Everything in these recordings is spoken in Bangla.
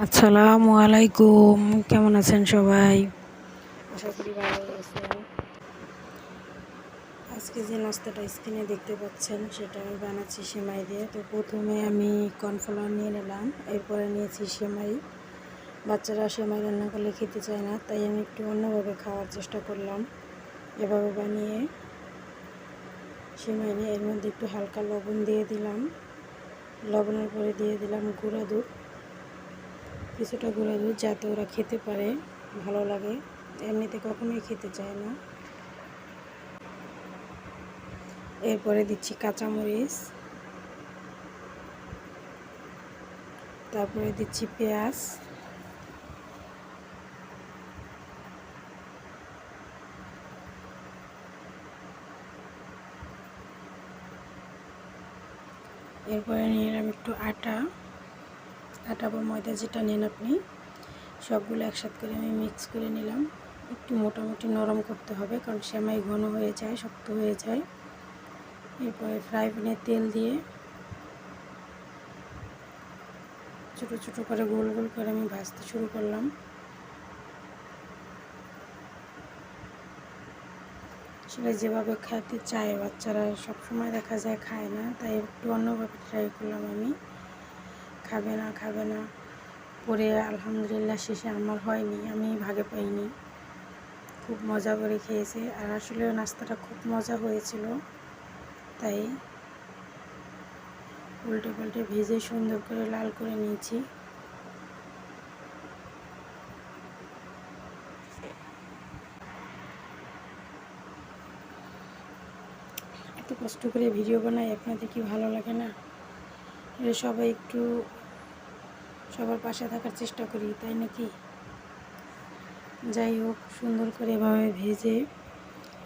আসসালামু আলাইকুম। কেমন আছেন সবাই? আশা করি ভালো আছেন। আজকে যে নাস্তাটা স্ক্রিনে দেখতে পাচ্ছেন সেটা আমি বানাচ্ছি সেমাই দিয়ে। তো প্রথমে আমি কর্নফ্লাওয়ার নিয়ে নিলাম এরপরে নিয়েছি সেমাই। বাচ্চারা সেমাই রান্না করলে খেতে চায় না তাই আমি একটু অন্যভাবে খাওয়ার চেষ্টা করলাম। এভাবে বানিয়ে সেমাই নিয়ে এর মধ্যে একটু হালকা লবণ দিয়ে দিলাম। লবণের পরে দিয়ে দিলাম গুঁড়া দুধ। কিছুটা গুঁড়া দুধ যাতে ওরা খেতে পারে, ভালো লাগে। এমনিতে কখনোই খেতে চায় না। এরপরে দিচ্ছি কাঁচামরিচ। তারপরে দিচ্ছি পেঁয়াজ। এরপরে নিলাম একটু আটা। আটা বা ময়দা যেটা নেন আপনি, সবগুলো একসাথে করে আমি মিক্স করে নিলাম। একটু মোটামুটি নরম করতে হবে কারণ সেমাই ঘন হয়ে যায়, শক্ত হয়ে যায়। এরপরে ফ্রাই প্যানে তেল দিয়ে ছোটো ছোটো করে গোল গোল করে আমি ভাজতে শুরু করলাম। সেটা যেভাবে খেতে চায় বাচ্চারা সবসময় দেখা যায় খায় না, তাই একটু অন্যভাবে ট্রাই করলাম আমি। খাবে না খাবে না। পরে আলহামদুলিল্লাহ শেষে আমার হয়নি, আমি ভাগে পাইনি। খুব মজা করে খেয়েছে। আর আসলে নাস্তাটা খুব মজা হয়েছিল। তাই উল্টে পাল্টে ভেজে সুন্দর করে লাল করে নিয়েছি। এত কষ্ট করে ভিডিও বানাই, আপনাদের কি ভালো লাগে না? সবাই একটু সবার পাশে থাকার চেষ্টা করি, তাই নাকি? যাই হোক, সুন্দর করে এভাবে ভেজে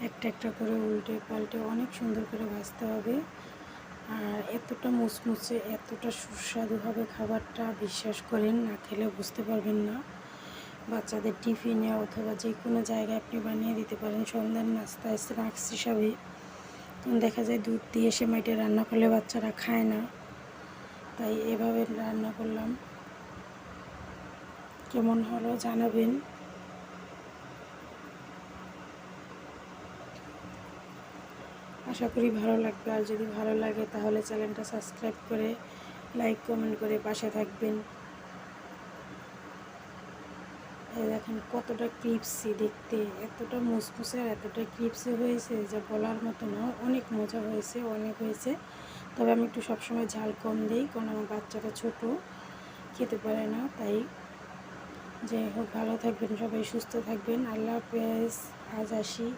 একটা একটা করে উল্টে পাল্টে অনেক সুন্দর করে ভাজতে হবে। আর এতটা মুচমুচে, এতটা সুস্বাদু হবে খাবারটা, বিশ্বাস করেন, না খেলে বুঝতে পারবেন না। বাচ্চাদের টিফিনে অথবা যে কোনো জায়গায় আপনি বানিয়ে দিতে পারেন। সন্ধ্যার নাস্তা, স্ন্যাক্স হিসাবে। দেখা যায় দুধ দিয়ে সে মাইটে রান্না করলে বাচ্চারা খায় না। তাই এভাবে রান্না করলাম। কেমন হলো জানাবেন। আশা করি ভালো লাগবে। আর যদি ভালো লাগে তাহলে চ্যানেলটা সাবস্ক্রাইব করে, লাইক, কমেন্ট করে পাশে থাকবেন। দেখেন কতটা ক্রিপসি দেখতে, এতটা মুসমুসে আর এতটা ক্রিপসি হয়েছে যা বলার মতো না। অনেক মজা হয়েছে, অনেক হয়েছে। তবে আমি একটু সবসময় ঝাল কম দিই, কারণ আমার বাচ্চাটা ছোট, খেতে পারে না, তাই যাই হোক ভালো থাকবেন সবাই সুস্থ থাকবেন। আল্লাহ হাফেজ। আজ আসি।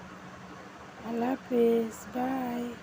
আল্লাহ হাফেজ। বাই।